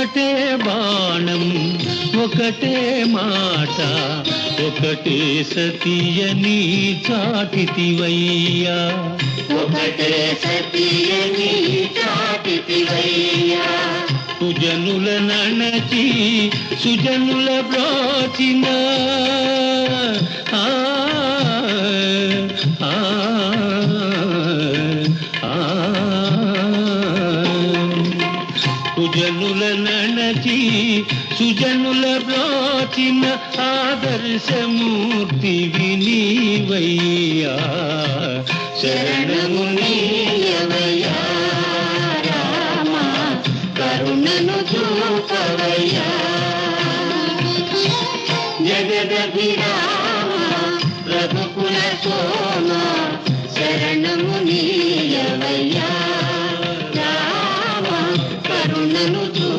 ఒకటే బాణం ఒకటే మాట ఒకటే సతీయని చాటితివయ్యా. ఒకటే సతీయని చాటితివయ్యా. సుజనుల నణచి సుజనుల బ్రోచిన. ఆ, ఆ, సుజనుల నణచి సుజనుల బ్రోచిన ఆదర్శమూర్తి వినీవయ్యా. శరణము నీయవయ్యా కరుణను చూపవయ్యా. జగదభిరామ రఘుకుల నన్ను